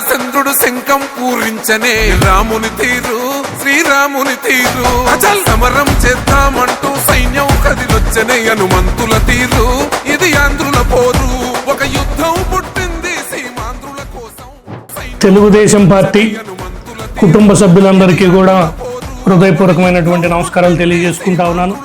శంఖం పూరించనే రాముని తీరు శ్రీరాముని తీరు. అచల్! సమరం చేద్దామంటూ సైన్యం కదిలొచ్చనే హనుమంతుల తీరు. ఇది ఆంధ్రుల పోరు. ఒక యుద్ధం పుట్టింది సీమాంధ్రుల కోసం. తెలుగుదేశం పార్టీ కుటుంబ సభ్యులందరికీ కూడా హృదయపూర్వకమైనటువంటి నమస్కారాలు తెలియజేసుకుంటా ఉన్నాను.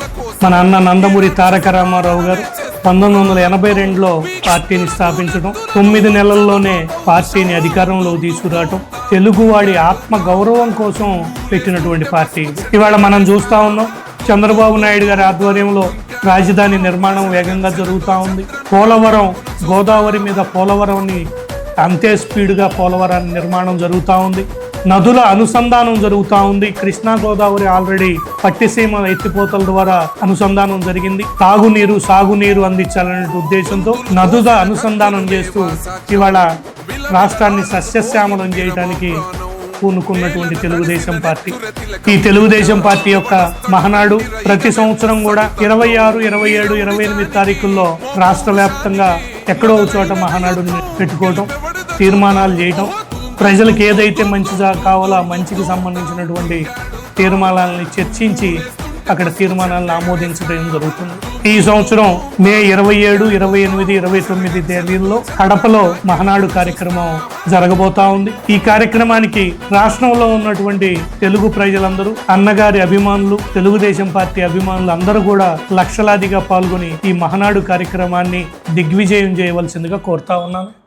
మన అన్న నందమూరి తారక రామారావు గారు పంతొమ్మిది వందల ఎనభై రెండులో పార్టీని స్థాపించడం తొమ్మిది నెలల్లోనే పార్టీని అధికారంలో తీసుకురావటం తెలుగువాడి ఆత్మ గౌరవం కోసం పెట్టినటువంటి పార్టీ. ఇవాళ మనం చూస్తా ఉన్నాం చంద్రబాబు నాయుడు గారి ఆధ్వర్యంలో రాజధాని నిర్మాణం వేగంగా జరుగుతూ ఉంది. పోలవరం గోదావరి మీద పోలవరంని అంతే స్పీడ్గా పోలవరాన్ని నిర్మాణం జరుగుతూ ఉంది. నదుల అనుసంధానం జరుగుతూ ఉంది. కృష్ణా గోదావరి ఆల్రెడీ పట్టిసీమ ఎత్తిపోతల ద్వారా అనుసంధానం జరిగింది. తాగునీరు సాగునీరు అందించాలనే ఉద్దేశంతో నదుల అనుసంధానం చేస్తూ ఇవాళ రాష్ట్రాన్ని సస్యశ్యామలం చేయడానికి పూనుకున్నటువంటి తెలుగుదేశం పార్టీ. ఈ తెలుగుదేశం పార్టీ యొక్క మహనాడు ప్రతి సంవత్సరం కూడా ఇరవై ఆరు ఇరవై ఏడు ఇరవై ఎనిమిది తారీఖుల్లో రాష్ట్ర వ్యాప్తంగా ఎక్కడో చోట మహానాడుని పెట్టుకోవటం తీర్మానాలు చేయటం ప్రజలకు ఏదైతే మంచి కావాలో ఆ మంచికి సంబంధించినటువంటి తీర్మానాలని చర్చించి అక్కడ తీర్మానాలను ఆమోదించడం జరుగుతుంది. ఈ సంవత్సరం మే ఇరవై ఏడు ఇరవై ఎనిమిది ఇరవై తొమ్మిది తేదీల్లో కడపలో మహనాడు కార్యక్రమం జరగబోతా ఉంది. ఈ కార్యక్రమానికి రాష్ట్రంలో ఉన్నటువంటి తెలుగు ప్రజలందరూ అన్నగారి అభిమానులు తెలుగుదేశం పార్టీ అభిమానులు అందరూ కూడా లక్షలాదిగా పాల్గొని ఈ మహనాడు కార్యక్రమాన్ని దిగ్విజయం చేయవలసిందిగా కోరుతా ఉన్నాను.